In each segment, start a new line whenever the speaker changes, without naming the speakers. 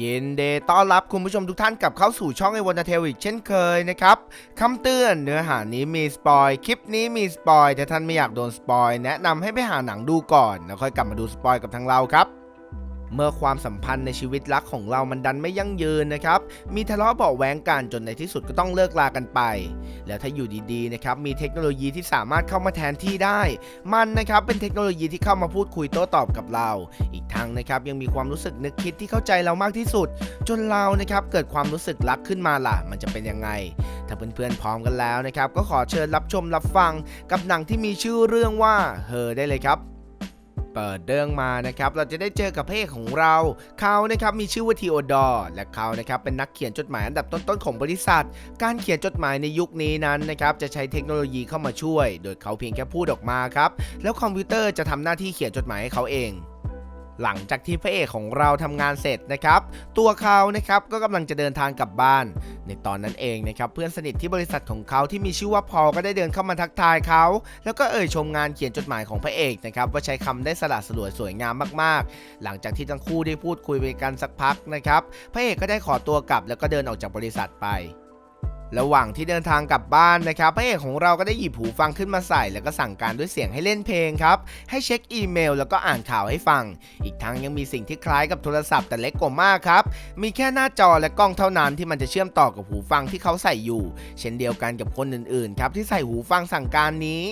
ยินดีต้อนรับคุณผู้ชมทุกท่านกลับเข้าสู่ช่องไอวันเทลอีกเช่นเคยนะครับคำเตือนเนื้อหานี้มีสปอยคลิปนี้มีสปอยแต่ท่านไม่อยากโดนสปอยแนะนำให้ไปหาหนังดูก่อนแล้วค่อยกลับมาดูสปอยกับทางเราครับ เมื่อความสัมพันธ์ในชีวิตรักของเรามันดันไม่ยั่งยืนนะครับ มีทะเลาะเบาะแว้งกันจนในที่สุดก็ต้องเลิกลากันไป แล้วถ้าอยู่ดีๆนะครับ มีเทคโนโลยีที่สามารถเข้ามาแทนที่ได้ มันนะครับเป็นเทคโนโลยีที่เข้ามาพูดคุยโต้ตอบกับเรา อีกทั้งนะครับยังมีความรู้สึกนึกคิดที่เข้าใจเรามากที่สุด จนเรานะครับเกิดความรู้สึกรักขึ้นมาล่ะ มันจะเป็นยังไง ถ้าเพื่อนๆพร้อมกันแล้วนะครับก็ขอเชิญรับชมรับฟังกับหนังที่มีชื่อเรื่องว่าเฮอได้เลยครับ เปิดเรื่องมานะครับเราจะได้เจอกับพระเอกของเราเขานะครับมีชื่อว่าทีโอดอร์และเขานะครับเป็นนักเขียนจดหมายอันดับต้นๆของบริษัท การเขียนจดหมายในยุคนี้นั้นนะครับจะใช้เทคโนโลยีเข้ามาช่วย โดยเขาเพียงแค่พูดออกมาครับแล้วคอมพิวเตอร์จะทำหน้าที่เขียนจดหมายให้เขาเอง หลังจากที่พระเอกของเราทำงานเสร็จนะครับ ตัวเขานะครับก็กำลังจะเดินทางกลับบ้าน ในตอนนั้นเองนะครับเพื่อนสนิทที่บริษัทของเขาที่มีชื่อว่าพอลก็ได้เดินเข้ามาทักทายเขา แล้วก็เอ่ยชมงานเขียนจดหมายของพระเอกนะครับว่าใช้คำได้สละสลวยสวยงามมากๆ หลังจากที่ทั้งคู่ได้พูดคุยไปกันสักพักนะครับพระเอกก็ได้ขอตัวกลับแล้วก็เดินออกจากบริษัทไป ระหว่างที่เดินทางกลับบ้านนะครับพระเอกของเราก็ได้หยิบหูฟังขึ้นมาใส่ แล้วก็สั่งการด้วยเสียงให้เล่นเพลงครับ ให้เช็คอีเมล แล้วก็อ่านข่าวให้ฟัง อีกทั้งยังมีสิ่งที่คล้ายกับโทรศัพท์แต่เล็กกว่ามากครับ มีแค่หน้าจอและกล้องเท่านั้นที่มันจะเชื่อมต่อกับหูฟังที่เขาใส่อยู่ เช่นเดียวกันกับคนอื่นๆครับที่ใส่หูฟังสั่งการนี้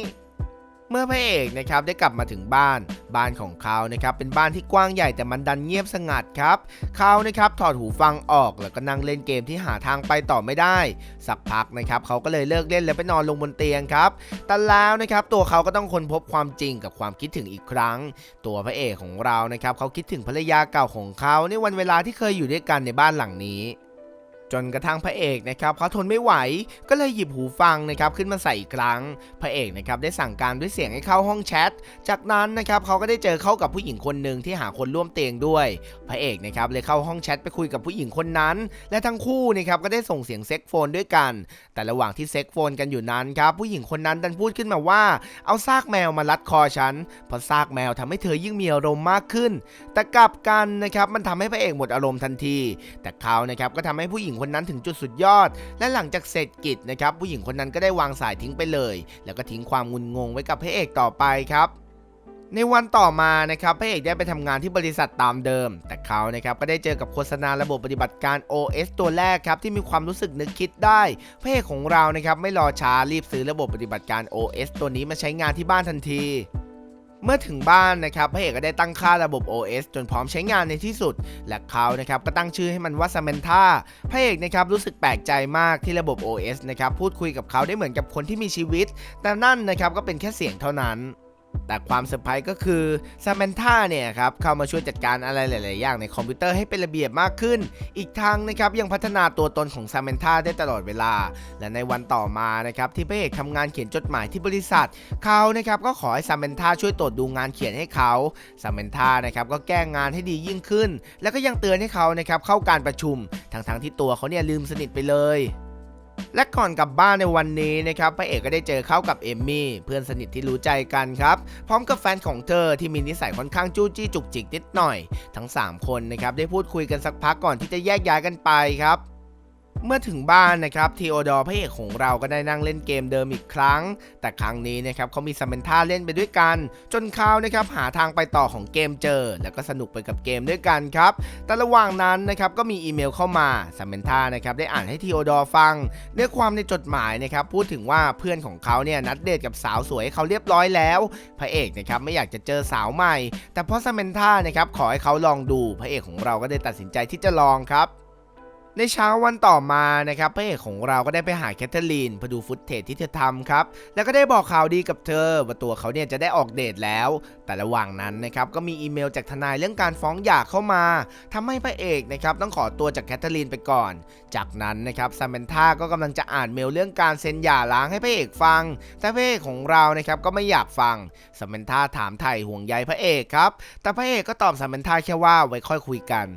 เมื่อพระเอกนะครับได้กลับมาถึงบ้าน บ้านของเขานะครับเป็นบ้านที่กว้างใหญ่แต่มันดันเงียบสงัดครับ เขานะครับถอดหูฟังออกแล้วก็นั่งเล่นเกมที่หาทางไปต่อไม่ได้ สักพักนะครับเขาก็เลยเลิกเล่นแล้วไปนอนลงบนเตียงครับแต่แล้วนะครับตัวเขาก็ต้องค้นพบความจริงกับความคิดถึงอีกครั้ง ตัวพระเอกของเรานะครับเขาคิดถึงภรรยาเก่าของเขาในวันเวลาที่เคยอยู่ด้วยกันในบ้านหลังนี้ จนกระทั่งพระเอกนะครับเขาทนไม่ไหวก็เลยหยิบหูฟังนะครับขึ้นมาใส่อีกครั้ง พระเอกนะครับได้สั่งการด้วยเสียงให้เข้าห้องแชท จากนั้นนะครับเขาก็ได้เจอเข้ากับผู้หญิงคนหนึ่งที่หาคนร่วมเตียงด้วย พระเอกนะครับเลยเข้าห้องแชทไปคุยกับผู้หญิงคนนั้น และทั้งคู่นะครับก็ได้ส่งเสียงเซ็กโฟนด้วยกัน แต่ระหว่างที่เซ็กโฟนกันอยู่นั้นครับผู้หญิงคนนั้นดันพูดขึ้นมาว่าเอาซากแมวมารัดคอฉันเพราะซากแมวทำให้เธอยิ่งมีอารมณ์มากขึ้น แต่กลับกันนะครับมันทำให้พระเอกหมดอารมณ์ทันที แต่เขานะครับก็ทำให้ผู้หญิงคนนั้นถึงจุดสุดยอด และหลังจากเสร็จกิจนะครับผู้หญิงคนนั้นก็ได้วางสายทิ้งไปเลย แล้วก็ทิ้งความงุนงงไว้กับพระเอกต่อไปครับในวันต่อมานะครับพระเอกได้ไปทำงานที่บริษัทตามเดิม แต่เขานะครับก็ได้เจอกับโฆษณาระบบปฏิบัติการ OS ตัวแรกครับที่มีความรู้สึกนึกคิดได้พระเอกของเรานะครับไม่รอช้ารีบซื้อระบบปฏิบัติการ OS ตัวนี้มาใช้งานที่บ้านทันที เมื่อถึงบ้านนะครับพระเอกก็ได้ตั้งค่าระบบ OS จนพร้อมใช้งานในที่สุด และเขานะครับก็ตั้งชื่อให้มันว่าซามนธาพระเอกนะครับรู้สึกแปลกใจมากที่ระบบ OS นะครับพูดคุยกับเขาได้เหมือนกับคนที่มีชีวิต แต่นั่นนะครับก็เป็นแค่เสียงเท่านั้น แต่ความเซอร์ไพรส์ก็คือ Samantha เนี่ยครับเข้ามาช่วยจัดการอะไรหลาย ๆ อย่างในคอมพิวเตอร์ให้เป็นระเบียบมากขึ้น อีกทางนะครับยังพัฒนาตัวตนของ Samantha ได้ตลอดเวลา และในวันต่อมานะครับที่พระเอกทำงานเขียนจดหมายที่บริษัท เขานะครับก็ขอให้ซามเมนธาช่วยตรวจดูงานเขียนให้เขาซามเมนธานะครับก็แก้งานให้ดียิ่งขึ้น แล้วก็ยังเตือนให้เขานะครับเข้าการประชุมทั้งๆที่ตัวเขาเนี่ยลืมสนิทไปเลย และก่อนกลับบ้านในวันนี้นะครับพระเอกก็ได้เจอเข้ากับเอมมี่เพื่อนสนิทที่รู้ใจกันครับ พร้อมกับแฟนของเธอที่มีนิสัยค่อนข้างจู้จี้จุกจิกนิดหน่อย ทั้ง 3 คนนะครับได้พูดคุยกันสักพักก่อนที่จะแยกย้ายกันไปครับ เมื่อถึงบ้านนะครับทีโอดอร์พระเอกของเราก็ได้นั่งเล่นเกมเดิมอีกครั้ง แต่ครั้งนี้นะครับเขามีซามเนท่าเล่นไปด้วยกัน จนเขานะครับหาทางไปต่อของเกมเจอ แล้วก็สนุกไปกับเกมด้วยกันครับ แต่ระหว่างนั้นนะครับก็มีอีเมลเข้ามาซามเนท่านะครับได้อ่านให้ทีโอดอร์ฟังเนื้อความในจดหมายนะครับพูดถึงว่าเพื่อนของเขาเนี่ยนัดเดทกับสาวสวยให้เขาเรียบร้อยแล้ว พระเอกนะครับไม่อยากจะเจอสาวใหม่ แต่เพราะซามเนท่านะครับขอให้เขาลองดูพระเอกของเราก็ได้ตัดสินใจที่จะลองครับ ในเช้าวันต่อมานะครับพระเอกของเราก็ได้ไปหาแคทเธอรีนเพื่อดูฟุตเทจที่เธอทำครับ แล้วก็ได้บอกข่าวดีกับเธอว่าตัวเขาเนี่ยจะได้ออกเดทแล้ว แต่ระหว่างนั้นนะครับก็มีอีเมลจากทนายเรื่องการฟ้องหย่าเข้ามาทำให้พระเอกนะครับต้องขอตัวจากแคทเธอรีนไปก่อน จากนั้นนะครับซามเมนธาก็กำลังจะอ่านเมลเรื่องการเซ็นหย่าร้างให้พระเอกฟัง แต่พระเอกของเรานะครับก็ไม่อยากฟังซามเมนธาถามไถ่ห่วงใยพระเอกครับแต่พระเอกก็ตอบซามเมนธาแค่ว่าไว้ค่อยคุยกัน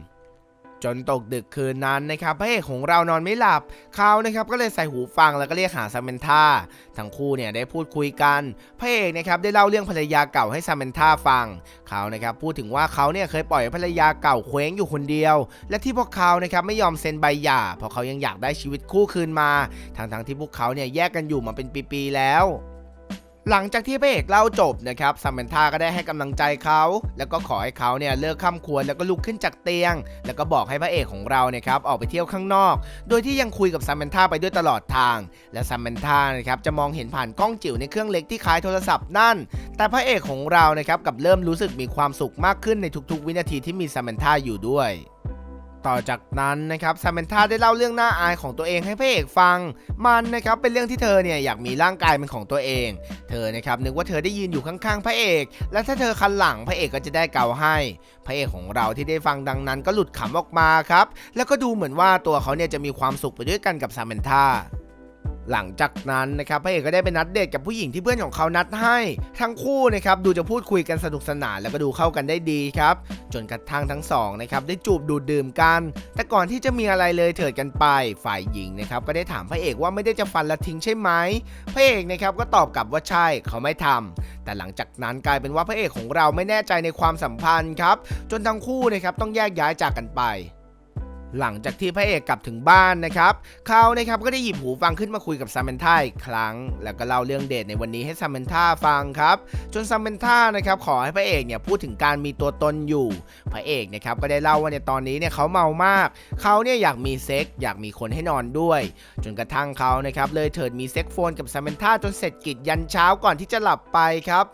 จนตกดึกคืนนั้นนะครับพระเอกของเรานอนไม่หลับเขานะครับก็เลยใส่หูฟังแล้วก็เรียกหาซามเมนธาทั้งคู่เนี่ยได้พูดคุยกันพระเอกนะครับได้เล่าเรื่องภรรยาเก่าให้ซามเมนธาฟังเขานะครับพูดถึงว่าเขาเนี่ยเคยปล่อยภรรยาเก่าเคว้งอยู่คนเดียว และที่พวกเขานะครับไม่ยอมเซ็นใบหย่าเพราะเขายังอยากได้ชีวิตคู่คืนมาทั้งๆที่พวกเขาเนี่ยแยกกันอยู่มาเป็นปีๆแล้ว หลังจากที่พระเอกเล่าจบนะครับซัมเมนธาก็ได้ให้กำลังใจเขา แล้วก็ขอให้เขาเนี่ยเลิกข้ามควรแล้วก็ลุกขึ้นจากเตียง แล้วก็บอกให้พระเอกของเราเนะครับออกไปเที่ยวข้างนอก โดยที่ยังคุยกับซัมเมนธาไปด้วยตลอดทาง และซัมเมนธานะครับจะมองเห็นผ่านกล้องจิ๋วในเครื่องเล็กที่คล้ายโทรศัพท์นั่น แต่พระเอกของเรานะครับกับเริ่มรู้สึกมีความสุขมากขึ้นในทุกๆ วินาทีที่มีซัมเมนธาอยู่ด้วย ต่อจากนั้นนะครับซามเมนธาได้เล่าเรื่องน่าอายของตัวเองให้พระเอกฟัง มันนะครับเป็นเรื่องที่เธอเนี่ยอยากมีร่างกายเป็นของตัวเอง เธอนะครับนึกว่าเธอได้ยืนอยู่ข้างๆพระเอก และถ้าเธอคันหลังพระเอกก็จะได้เกาให้ พระเอกของเราที่ได้ฟังดังนั้นก็หลุดขำออกมาครับ แล้วก็ดูเหมือนว่าตัวเขาเนี่ยจะมีความสุขไปด้วยกันกับซามเมนธา หลังจากนั้นนะครับพระเอกก็ได้ไปนัดเดทกับผู้หญิงที่เพื่อนของเขานัดให้ ทั้งคู่นะครับดูจะพูดคุยกันสนุกสนานแล้วก็ดูเข้ากันได้ดีครับจนกระทั่งทั้งสองนะครับได้จูบดูดดื่มกัน แต่ก่อนที่จะมีอะไรเลยเถิดกันไป ฝ่ายหญิงนะครับก็ได้ถามพระเอกว่าไม่ได้จะฟันละทิ้งใช่ไหมพระเอกนะครับก็ตอบกลับว่าใช่เขาไม่ทำแต่หลังจากนั้นกลายเป็นว่าพระเอกของเราไม่แน่ใจในความสัมพันธ์ครับจนทั้งคู่นะครับต้องแยกย้ายจากกันไป หลังจากที่พระเอกกลับถึงบ้านนะครับเขานะครับก็ได้หยิบหูฟังขึ้นมาคุยกับซามเมนธาอีกครั้ง แล้วก็เล่าเรื่องเดทในวันนี้ให้ซามเมนธาฟังครับ จนซามเมนธานะครับขอให้พระเอกเนี่ยพูดถึงการมีตัวตนอยู่ พระเอกนะครับก็ได้เล่าว่าในตอนนี้เนี่ยเขาเมามาก เขาเนี่ยอยากมีเซ็กอยากมีคนให้นอนด้วย จนกระทั่งเขานะครับเลยเถิดมีเซ็กโฟนกับซามเมนธาจนเสร็จกิจยันเช้าก่อนที่จะหลับไปครับ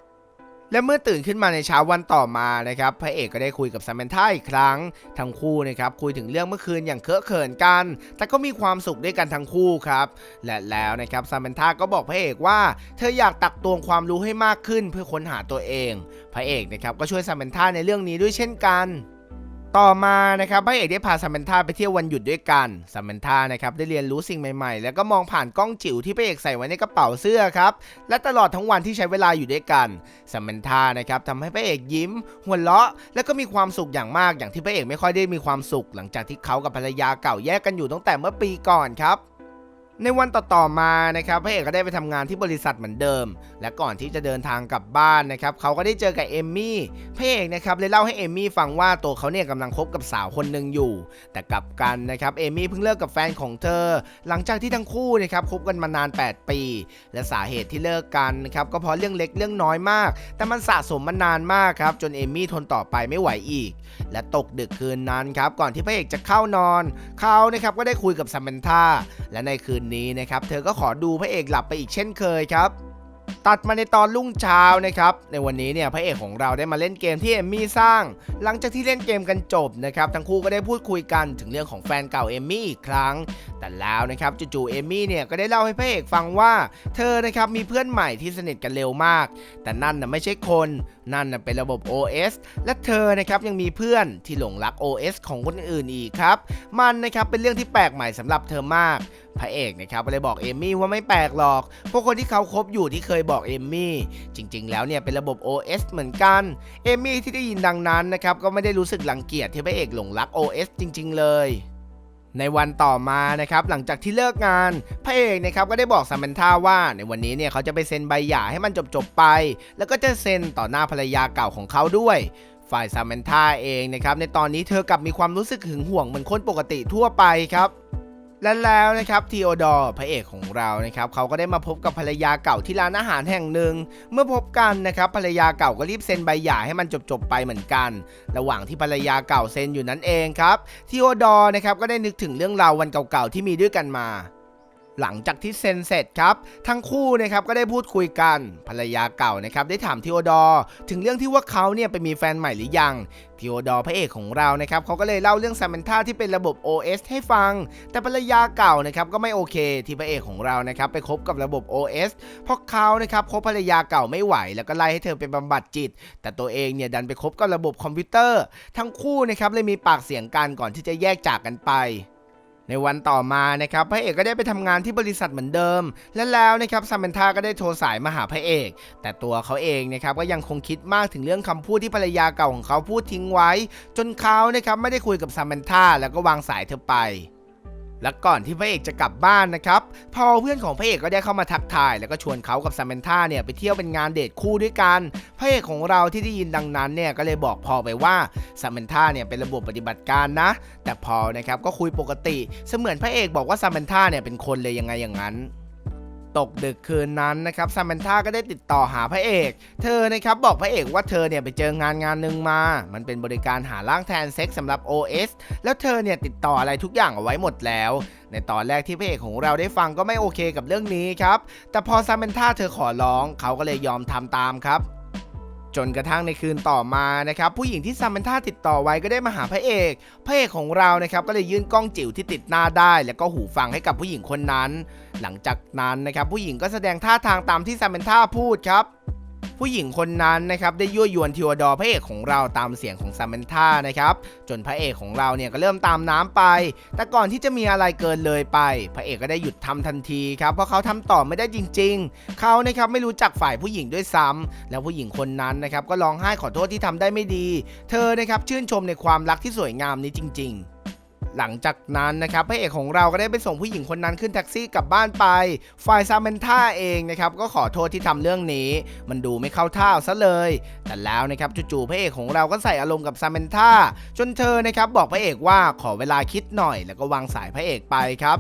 และเมื่อตื่นขึ้นมาในเช้าวันต่อมานะครับพระเอกก็ได้คุยกับซามเมนธาอีกครั้ง ทั้งคู่นะครับคุยถึงเรื่องเมื่อคืนอย่างเคอะเขินกัน แต่ก็มีความสุขด้วยกันทั้งคู่ครับ และแล้วนะครับซามเมนธาก็บอกพระเอกว่า เธออยากตักตวงความรู้ให้มากขึ้นเพื่อค้นหาตัวเอง พระเอกนะครับก็ช่วยซามเมนธาในเรื่องนี้ด้วยเช่นกัน ต่อมานะครับพระเอกได้พาซามเมนธาไปเที่ยววันหยุดด้วยกันซามเมนธานะครับได้เรียนรู้สิ่งใหม่ๆ แล้วก็มองผ่านกล้องจิ๋วที่พระเอกใส่ไว้ในกระเป๋าเสื้อครับ และตลอดทั้งวันที่ใช้เวลาอยู่ด้วยกันซามเมนธานะครับทำให้พระเอกยิ้ม หัวเราะ แล้วก็มีความสุขอย่างมากอย่างที่พระเอกไม่ค่อยได้มีความสุข หลังจากที่เขากับภรรยาเก่าแยกกันอยู่ตั้งแต่เมื่อปีก่อนครับ ในวันต่อๆมานะครับพระเอกก็ได้ไปทำงานที่บริษัทเหมือนเดิม และก่อนที่จะเดินทางกลับบ้านนะครับเขาก็ได้เจอกับเอมมี่พระเอกนะครับเลยเล่าให้เอมมี่ฟังว่าตัวเขาเนี่ยกำลังคบกับสาวคนหนึ่งอยู่ แต่กลับกันนะครับเอมมี่เพิ่งเลิกกับแฟนของเธอ หลังจากที่ทั้งคู่นะครับคบกันมานาน 8 ปี และสาเหตุที่เลิกกันนะครับก็เพราะเรื่องเล็กเรื่องน้อยมาก แต่มันสะสมมานานมากครับจนเอมมี่ทนต่อไปไม่ไหวอีก และตกดึกคืนนั้นครับก่อนที่พระเอกจะเข้านอนเขานะครับก็ได้คุยกับซัมเมนธาและในคืนนี้นะครับเธอก็ขอดูพระเอกหลับไปอีกเช่นเคยครับตัดมาในตอนรุ่งเช้านะครับ ในวันนี้เนี่ยพระเอกของเราได้มาเล่นเกมที่เอมมี่สร้าง หลังจากที่เล่นเกมกันจบนะครับ ทั้งคู่ก็ได้พูดคุยกันถึงเรื่องของแฟนเก่าเอมมี่อีกครั้ง แต่แล้วนะครับจู่ๆเอมมี่เนี่ยก็ได้เล่าให้พระเอกฟังว่า เธอนะครับมีเพื่อนใหม่ที่สนิทกันเร็วมาก แต่นั่นน่ะไม่ใช่คน นั่นน่ะเป็นระบบ OS และเธอนะครับยังมีเพื่อนที่หลงรัก OS ของคนอื่นอีกครับ มันนะครับเป็นเรื่องที่แปลกใหม่สำหรับเธอมากพระเอกนะครับเลยบอกเอมมี่ว่าไม่แปลกหรอก พวกคนที่เขาคบอยู่ที่เคยบอกเอมมี่ จริง ๆ แล้วเนี่ยเป็นระบบ OS เหมือนกัน เอมมี่ที่ได้ยินดังนั้นนะครับก็ไม่ได้รู้สึกรังเกียจที่พระเอกหลงรัก OS จริง ๆ เลยในวันต่อมานะครับหลังจากที่เลิกงาน พระเอกนะครับก็ได้บอกซามเมนธาว่า ในวันนี้เนี่ยเขาจะไปเซ็นใบหย่าให้มันจบๆไป แล้วก็จะเซ็นต่อหน้าภรรยาเก่าของเขาด้วย ฝ่ายซามเมนธาเองนะครับในตอนนี้เธอกลับมีความรู้สึกหึงหวงเหมือนคนปกติทั่วไปครับ และแล้วนะครับทีโอดอร์พระเอกของเรานะครับเขาก็ได้มาพบกับภรรยาเก่าที่ร้านอาหารแห่งหนึ่ง เมื่อพบกันนะครับภรรยาเก่าก็รีบเซ็นใบหย่าให้มันจบๆไปเหมือนกัน ระหว่างที่ภรรยาเก่าเซ็นอยู่นั้นเองครับทีโอดอร์นะครับก็ได้นึกถึงเรื่องราววันเก่าๆที่มีด้วยกันมา หลังจากที่เซ็นเสร็จครับ ทั้งคู่นะครับก็ได้พูดคุยกันภรรยาเก่านะครับได้ถามทีโอดอร์ถึงเรื่องที่ว่าเขาเนี่ยไปมีแฟนใหม่หรือยังทีโอดอร์พระเอกของเรานะครับเขาก็เลยเล่าเรื่องซามเมนธาที่เป็นระบบ OS ให้ฟัง แต่ภรรยาเก่านะครับก็ไม่โอเคที่พระเอกของเรานะครับไปคบกับระบบ OS เพราะเขานะครับคบภรรยาเก่าไม่ไหว แล้วก็ไล่ให้เธอไปบำบัดจิต แต่ตัวเองเนี่ยดันไปคบกับระบบคอมพิวเตอร์ ทั้งคู่นะครับเลยมีปากเสียงกันก่อนที่จะแยกจากกันไป ในวันต่อมานะครับพระเอกก็ได้ไปทำงานที่บริษัทเหมือนเดิม และแล้วนะครับซามนธาก็ได้โทรสายมาหาพระเอก แต่ตัวเขาเองนะครับก็ยังคงคิดมากถึงเรื่องคำพูดที่ภรรยาเก่าของเขาพูดทิ้งไว้ จนเขานะครับไม่ได้คุยกับซามนธาแล้วก็วางสายเธอไป และก่อนที่พระเอกจะกลับบ้านนะครับพอเพื่อนของพระเอกก็ได้เข้ามาทักทาย แล้วก็ชวนเขากับซามนธาเนี่ยไปเที่ยวเป็นงานเดทคู่ด้วยกันพระเอกของเราที่ได้ยินดังนั้นเนี่ยก็เลยบอกพอไปว่าซามนธาเนี่ยเป็นระบบปฏิบัติการนะ แต่พอนะครับก็คุยปกติ เสมือนพระเอกบอกว่าซามนธาเนี่ยเป็นคนเลยยังไงอย่างนั้น ตกดึกคืนนั้นนะครับซามนธาก็ได้ติดต่อหาพระเอก เธอนะครับบอกพระเอกว่าเธอเนี่ยไปเจองานงานหนึ่งมา มันเป็นบริการหาร่างแทนเซ็กสำหรับ OS แล้วเธอเนี่ยติดต่ออะไรทุกอย่างเอาไว้หมดแล้ว ในตอนแรกที่พระเอกของเราได้ฟังก็ไม่โอเคกับเรื่องนี้ครับ แต่พอซามนธาเธอขอร้อง เขาก็เลยยอมทำตามครับ จนกระทั่งในคืนต่อมานะครับผู้หญิงที่ซามันธาติดต่อไว้ก็ได้มาหาพระเอกพระเอกของเรานะครับก็เลยยื่นกล้องจิ๋วที่ติดหน้าได้ แล้วก็หูฟังให้กับผู้หญิงคนนั้น หลังจากนั้นนะครับผู้หญิงก็แสดงท่าทางตามที่ซามันธาพูดครับ ผู้หญิงคนนั้นนะครับได้ยั่วยวนทิวดอพระเอกของเราตามเสียงของซามนธานะครับจนพระเอกของเราเนี่ยก็เริ่มตามน้ำไป แต่ก่อนที่จะมีอะไรเกินเลยไป พระเอกก็ได้หยุดทำทันทีครับเพราะเขาทำต่อไม่ได้จริง ๆ เขานะครับไม่รู้จักฝ่ายผู้หญิงด้วยซ้ำแล้วผู้หญิงคนนั้นนะครับก็ร้องไห้ขอโทษที่ทำได้ไม่ดี เธอนะครับชื่นชมในความรักที่สวยงามนี้จริง ๆ หลังจากนั้นนะครับพระเอกของเราก็ได้ไปส่งผู้หญิงคนนั้นขึ้นแท็กซี่กลับบ้านไป ฝ่ายซามนท่าเองนะครับก็ขอโทษที่ทำเรื่องนี้ มันดูไม่เข้าท่าซะเลย แต่แล้วนะครับจู่ๆพระเอกของเราก็ใส่อารมณ์กับซามนท่าจนเธอนะครับบอกพระเอกว่าขอเวลาคิดหน่อย แล้วก็วางสายพระเอกไปครับ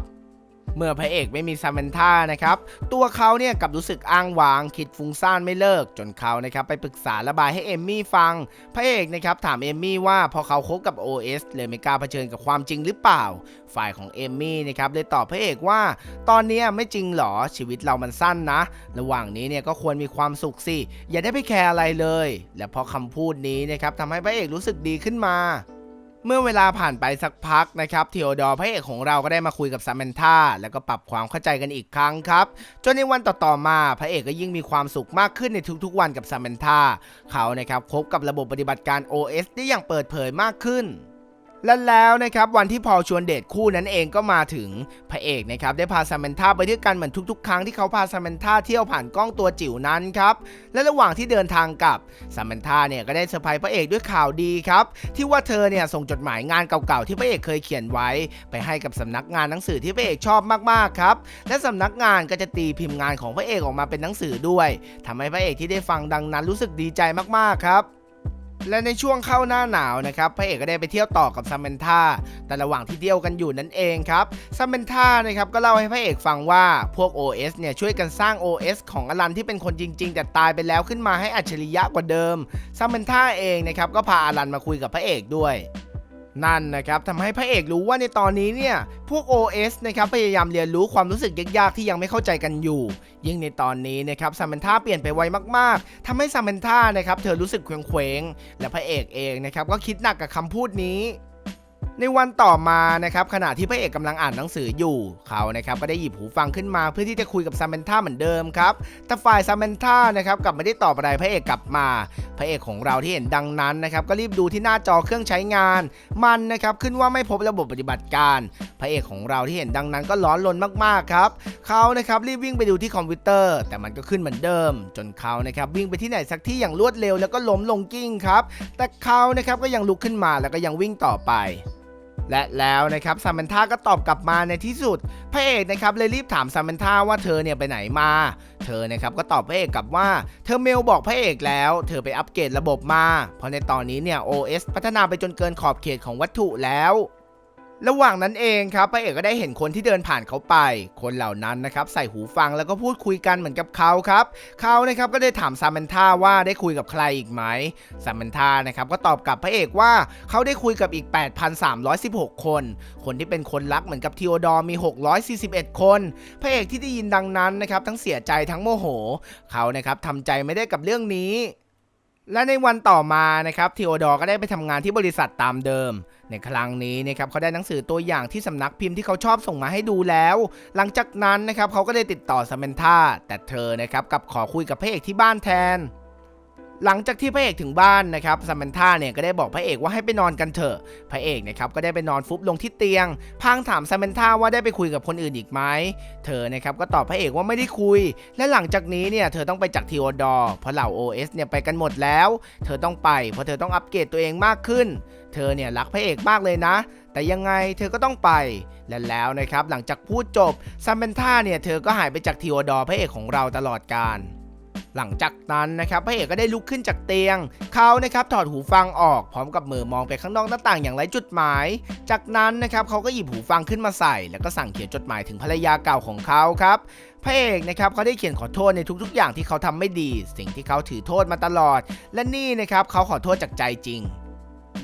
เมื่อพระเอกไม่มีซามนธานะครับ ตัวเขาเนี่ยกับรู้สึกอ้างว้าง คิดฟุ้งซ่านไม่เลิก จนเขานะครับไปปรึกษาระบายให้เอมมี่ฟัง พระเอกนะครับถามเอมมี่ว่าพอเขาคบกับ OS เลยไม่กล้าเผชิญกับความจริงหรือเปล่า ฝ่ายของเอมมี่นะครับเลยตอบพระเอกว่า ตอนนี้ไม่จริงหรอชีวิตเรามันสั้นนะ ระหว่างนี้เนี่ยก็ควรมีความสุขสิ อย่าได้ไปแคร์อะไรเลย และพอคำพูดนี้นะครับทำให้พระเอกรู้สึกดีขึ้นมา เมื่อเวลาผ่านไปสักพักนะครับเทโอดอร์พระเอกของเราก็ได้มาคุยกับซามนธาแล้วก็ปรับความเข้าใจกันอีกครั้งครับ จนในวันต่อๆมาพระเอกก็ยิ่งมีความสุขมากขึ้นในทุกๆวันกับซามนธาเขานะครับคบกับระบบปฏิบัติการ OS ได้อย่างเปิดเผยมากขึ้น และแล้วนะครับวันที่พอชวนเดทคู่นั้นเองก็มาถึงพระเอกนะครับได้พาซามนธาไปด้วยกันเหมือนทุกๆ ครั้งที่เขาพาซามนธาเที่ยวผ่านกล้องตัวจิ๋วนั้นครับและระหว่างที่เดินทางกลับซามนธาเนี่ยก็ได้เซอร์ไพรส์พระเอกด้วยข่าวดีครับที่ว่าเธอเนี่ยส่งจดหมายงานเก่าๆที่พระเอกเคยเขียนไว้ ไปให้กับสำนักงานหนังสือที่พระเอกชอบมากๆครับและสำนักงานก็จะตีพิมพ์งานของพระเอกออกมาเป็นหนังสือด้วยทำให้พระเอกที่ได้ฟังดังนั้นรู้สึกดีใจมากๆครับ และในช่วงเข้าหน้าหนาวนะครับพระเอกก็ได้ไปเที่ยวต่อกับซามเมนธาแต่ระหว่างที่เที่ยวกันอยู่นั่นเองครับซามเมนธานะครับก็เล่าให้พระเอกฟังว่าพวก OS เนี่ยช่วยกันสร้าง OS ของอลันที่เป็นคนจริง ๆ แต่ตายไปแล้วขึ้นมาให้อัจฉริยะกว่าเดิมซามเมนธาเองนะครับก็พาอลันมาคุยกับพระเอกด้วย นั่นนะครับทำให้พระเอกรู้ว่าในตอนนี้เนี่ยพวก OS นะครับพยายามเรียนรู้ความรู้สึกยากๆที่ยังไม่เข้าใจกันอยู่ ยิ่งในตอนนี้นะครับซามนธาเปลี่ยนไปไวมากๆทำให้ซามนธานะครับเธอรู้สึกเคว้งๆและพระเอกเองนะครับก็คิดหนักกับคำพูดนี้ ในวันต่อมานะครับขณะที่พระเอกกำลังอ่านหนังสืออยู่เขานะครับก็ได้หยิบหูฟังขึ้นมาเพื่อที่จะคุยกับซามนธาเหมือนเดิมครับแต่ฝ่ายซามนธานะครับกลับไม่ได้ตอบอะไรพระเอกกลับมา พระเอกของเราที่เห็นดังนั้นนะครับก็รีบดูที่หน้าจอเครื่องใช้งาน มันนะครับขึ้นว่าไม่พบระบบปฏิบัติการ พระเอกของเราที่เห็นดังนั้นก็ร้อนรนมากๆครับเขานะครับรีบวิ่งไปดูที่คอมพิวเตอร์ แต่มันก็ขึ้นเหมือนเดิม จนเขานะครับวิ่งไปที่ไหนสักที่อย่างรวดเร็วแล้วก็ล้มลงกิ้งครับแต่เขานะครับก็ยังลุกขึ้นมาแล้วก็ยังวิ่งต่อไป และแล้วนะครับซามันธาก็ตอบกลับมาในที่สุด พระเอกนะครับเลยรีบถามซามมันธาว่าเธอเนี่ยไปไหนมา เธอนะครับก็ตอบพระเอกกลับว่า เธอเมลบอกพระเอกแล้ว เธอไปอัปเกรดระบบมา เพราะในตอนนี้เนี่ย OS พัฒนาไปจนเกินขอบเขตของวัตถุแล้ว ระหว่างนั้นเองครับพระเอกก็ได้เห็นคนที่เดินผ่านเขาไป คนเหล่านั้นนะครับใส่หูฟังแล้วก็พูดคุยกันเหมือนกับเขาครับเขานะครับก็ได้ถามซามมันธาว่าได้คุยกับใครอีกไหมซามมันธานะครับก็ตอบกลับพระเอกว่าเขาได้คุยกับอีก 8,316 คน คนที่เป็นคนรักเหมือนกับทีโอดอร์มี 641 คน พระเอกที่ได้ยินดังนั้นนะครับทั้งเสียใจทั้งโมโห เขานะครับทำใจไม่ได้กับเรื่องนี้ และในวันต่อมานะครับทีโอดอร์ก็ได้ไปทำงานที่บริษัทตามเดิม ในครั้งนี้นะครับเขาได้หนังสือตัวอย่างที่สำนักพิมพ์ที่เขาชอบส่งมาให้ดูแล้ว หลังจากนั้นนะครับเขาก็ได้ติดต่อซามนธาแต่เธอนะครับกับขอคุยกับพระเอกที่บ้านแทน หลังจากที่พระเอกถึงบ้านนะครับซัมมันธาเนี่ยก็ได้บอกพระเอกว่าให้ไปนอนกันเถอะ พระเอกนะครับก็ได้ไปนอนฟุบลงที่เตียงพางถามซัมมันธาว่าได้ไปคุยกับคนอื่นอีกไหม เธอนะครับก็ตอบพระเอกว่าไม่ได้คุย และหลังจากนี้เนี่ยเธอต้องไปจากทีโอดอร์เพราะเหล่า OS เนี่ยไปกันหมดแล้ว เธอต้องไปเพราะเธอต้องอัปเกรดตัวเองมากขึ้น เธอเนี่ยรักพระเอกมากเลยนะแต่ยังไงเธอก็ต้องไปและแล้วนะครับ หลังจากพูดจบซัมเบนท่าเนี่ย เธอก็หายไปจากทีโอดอร์พระเอกของเราตลอดกาล หลังจากนั้นนะครับพระเอกก็ได้ลุกขึ้นจากเตียง เขานะครับถอดหูฟังออกพร้อมกับมือมองไปข้างนอกหน้าต่างอย่างไรจุดหมาย จากนั้นนะครับเขาก็หยิบหูฟังขึ้นมาใส่ แล้วก็สั่งเขียนจดหมายถึงภรรยาเก่าของเขาครับพระเอกนะครับเขาได้เขียนขอโทษในทุกๆ อย่างที่เขาทำไม่ดี สิ่งที่เขาถือโทษมาตลอด และนี่นะครับเขาขอโทษจากใจจริง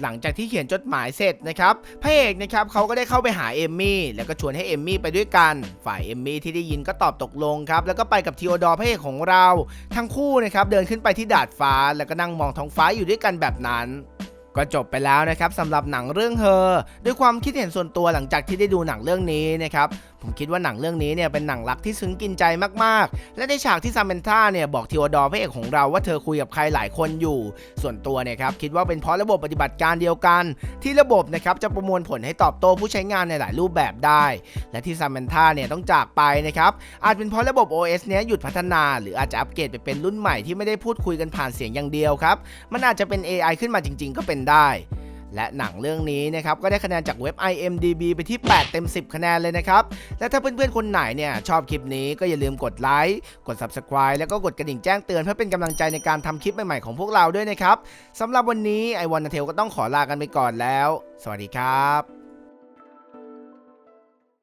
หลังจากที่เขียนจดหมายเสร็จนะครับพระเอกนะครับเขาก็ได้เข้าไปหาเอมมี่แล้วก็ชวนให้เอมมี่ไปด้วยกัน ฝ่ายเอมมี่ที่ได้ยินก็ตอบตกลงครับแล้วก็ไปกับทีโอดอร์พระเอกของเรา ทั้งคู่นะครับเดินขึ้นไปที่ดาดฟ้า แล้วก็นั่งมองท้องฟ้าอยู่ด้วยกันแบบนั้นก็จบไปแล้วนะครับสำหรับหนังเรื่องเฮอด้วยความคิดเห็นส่วนตัวหลังจากที่ได้ดูหนังเรื่องนี้นะครับ ผมคิดว่าหนังเรื่องนี้เนี่ยเป็นหนังรักที่ซึ้งกินใจมากๆ และในฉากที่ซามเมนท่าเนี่ยบอกทีโอดอร์พระเอกของเราว่าเธอคุยกับใครหลายคนอยู่ ส่วนตัวเนี่ยครับคิดว่าเป็นเพราะระบบปฏิบัติการเดียวกัน ที่ระบบนะครับจะประมวลผลให้ตอบโต้ผู้ใช้งานในหลายรูปแบบได้ และที่ซามเมนท่าเนี่ยต้องจากไปนะครับอาจเป็นเพราะระบบ OS เนี้ยหยุดพัฒนา หรืออาจจะอัปเกรดไปเป็นรุ่นใหม่ที่ไม่ได้พูดคุยกันผ่านเสียงอย่างเดียวครับมันอาจจะเป็น AI ขึ้นมาจริง ๆ ก็เป็นได้ และหนังเรื่องนี้นะครับก็ได้คะแนนจากเว็บ IMDB ไปที่ 8 เต็ม 10 คะแนนเลยนะครับ และถ้าเพื่อนๆ คนไหนเนี่ยชอบคลิปนี้ก็อย่าลืมกดไลค์กด Subscribe แล้วก็กดกระดิ่งแจ้งเตือนเพื่อเป็นกำลังใจในการทำคลิปใหม่ๆของพวกเราด้วยนะครับสำหรับวันนี้ไอวอนนาเทลก็ต้องขอลากันไปก่อนแล้ว สวัสดีครับ